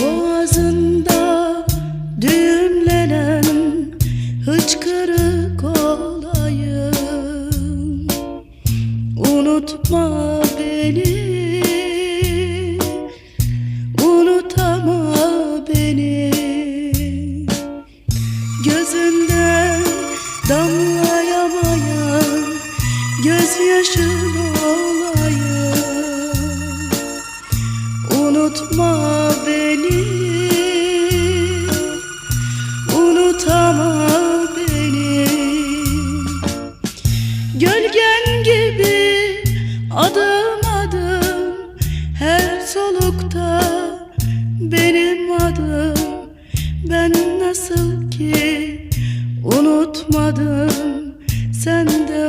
Boğazında düğümlenen hıçkırık olayım. Unutma beni Unutama beni Gözyaşın olayım Unutma beni. Unutama beni. Gölgen gibi adım adım Her solukta benim adım. Ben nasıl ki unutmadım Sen de